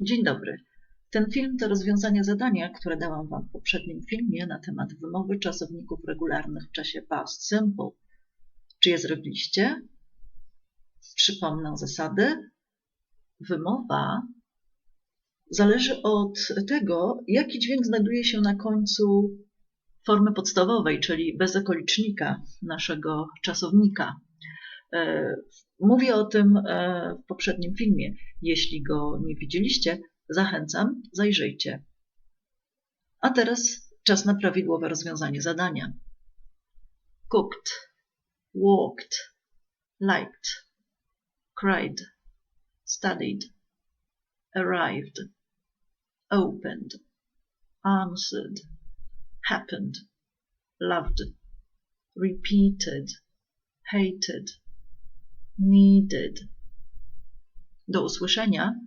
Dzień dobry. Ten film to rozwiązanie zadania, które dałam Wam w poprzednim filmie na temat wymowy czasowników regularnych w czasie past simple. Czy je zrobiliście? Przypomnę zasady. Wymowa zależy od tego, jaki dźwięk znajduje się na końcu formy podstawowej, czyli bezokolicznika naszego czasownika. E, mówię o tym e, w poprzednim filmie. Jeśli go nie widzieliście, zachęcam, zajrzyjcie. A teraz czas na prawidłowe rozwiązanie zadania. Cooked, walked, liked, cried, studied, arrived, opened, answered, happened, loved, repeated, hated, needed. Do usłyszenia